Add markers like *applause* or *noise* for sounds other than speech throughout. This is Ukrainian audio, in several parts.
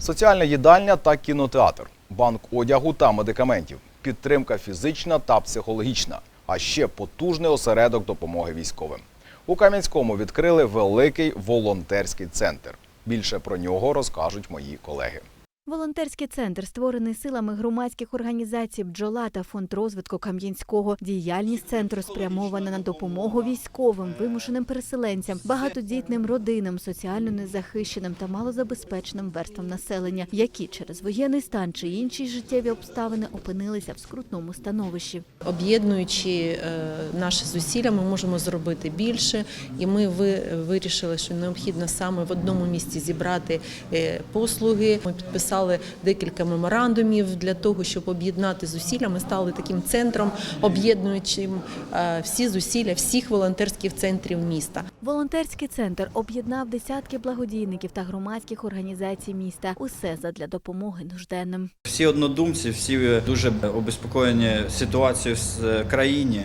Соціальна їдальня та кінотеатр, банк одягу та медикаментів, підтримка фізична та психологічна, а ще потужний осередок допомоги військовим. У Кам'янському відкрили великий волонтерський центр. Більше про нього розкажуть мої колеги. Волонтерський центр створений силами громадських організацій «Бджола» та фонд розвитку Кам'янського. Діяльність центру спрямована на допомогу військовим, вимушеним переселенцям, багатодітним родинам, соціально незахищеним та малозабезпеченим верствам населення, які через воєнний стан чи інші життєві обставини опинилися в скрутному становищі. Об'єднуючи е, наші зусилля, ми можемо зробити більше, і ми вирішили, що необхідно саме в одному місці зібрати е, послуги. Ми підписали декілька меморандумів для того, щоб об'єднати зусилля. Ми стали таким центром, об'єднуючим е, всі зусилля всіх волонтерських центрів міста. Волонтерський центр об'єднав десятки благодійників та громадських організацій міста. Усе задля допомоги нужденним. Всі однодумці, всі дуже обеспокоєні ситуацією в країні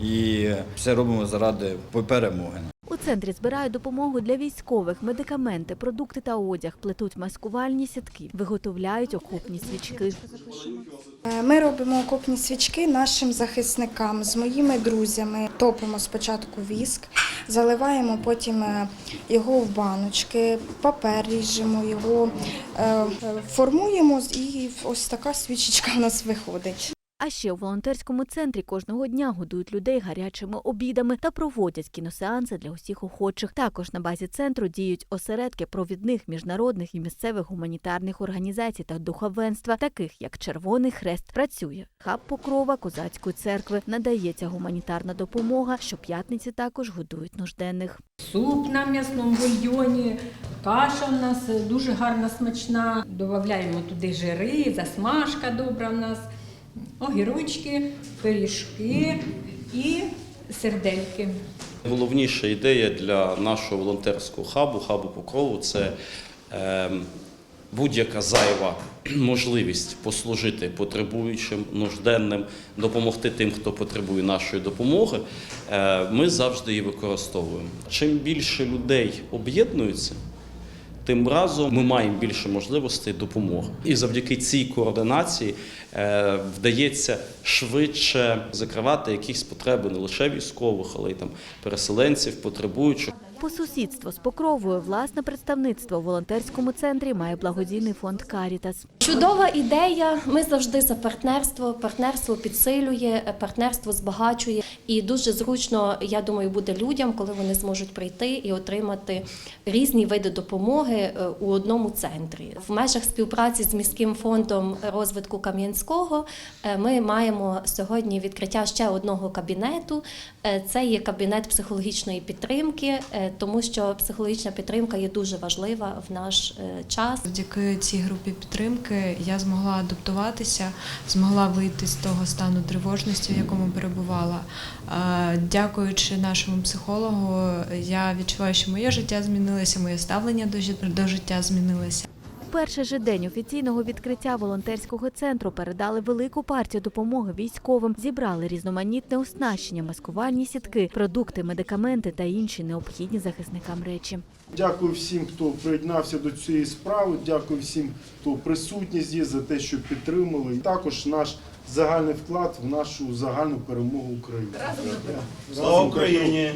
і все робимо заради перемоги. У центрі збирають допомогу для військових, медикаменти, продукти та одяг, плетуть маскувальні сітки, виготовляють окопні свічки. Е, Ми робимо окопні свічки нашим захисникам з моїми друзями. Топимо спочатку віск, заливаємо потім е, його в баночки, папер ріжемо його, е, формуємо і ось така свічечка в нас виходить. А ще у волонтерському центрі кожного дня годують людей гарячими обідами та проводять кіносеанси для усіх охочих. Також на базі центру діють осередки провідних міжнародних і місцевих гуманітарних організацій та духовенства, таких як Червоний Хрест. Працює хаб Покрова Козацької церкви. Надається гуманітарна допомога. Щоп'ятниці також годують нужденних. Суп на м'ясному бульйоні, каша в нас дуже гарна, смачна. Додаємо туди жири, засмажка добра в нас, огірочки, пиріжки і сердельки. Головніша ідея для нашого волонтерського хабу, хабу покрову це е, будь-яка зайва *clears throat* можливість послужити потребуючим, нужденним, допомогти тим, хто потребує нашої допомоги. Е, ми завжди її використовуємо. Чим більше людей об'єднуються, тим разом ми маємо більше можливостей допомоги. І завдяки цій координації е, вдається швидше закривати якісь потреби не лише військових, але й там переселенців, потребуючих. По сусідству з Покровою власне представництво у волонтерському центрі має благодійний фонд Карітас. Чудова ідея. Ми завжди за партнерство. Партнерство підсилює, партнерство збагачує. І дуже зручно, я думаю, буде людям, коли вони зможуть прийти і отримати різні види допомоги е, у одному центрі. В межах співпраці з міським фондом розвитку Кам'янського е, ми маємо сьогодні відкриття ще одного кабінету. Е, Це є кабінет психологічної підтримки, тому що психологічна підтримка є дуже важлива в наш е, час. Завдяки цій групі підтримки я змогла адаптуватися, змогла вийти з того стану тривожності, в якому перебувала. Дякуючи нашому психологу, я відчуваю, що моє життя змінилося, моє ставлення до життя змінилося. У перший же день офіційного відкриття волонтерського центру передали велику партію допомоги військовим, зібрали різноманітне оснащення, маскувальні сітки, продукти, медикаменти та інші необхідні захисникам речі. Дякую всім, хто приєднався до цієї справи. Дякую всім, хто присутній здесь, за те, що підтримали. І також наш загальний вклад в нашу загальну перемогу України. Слава Україні!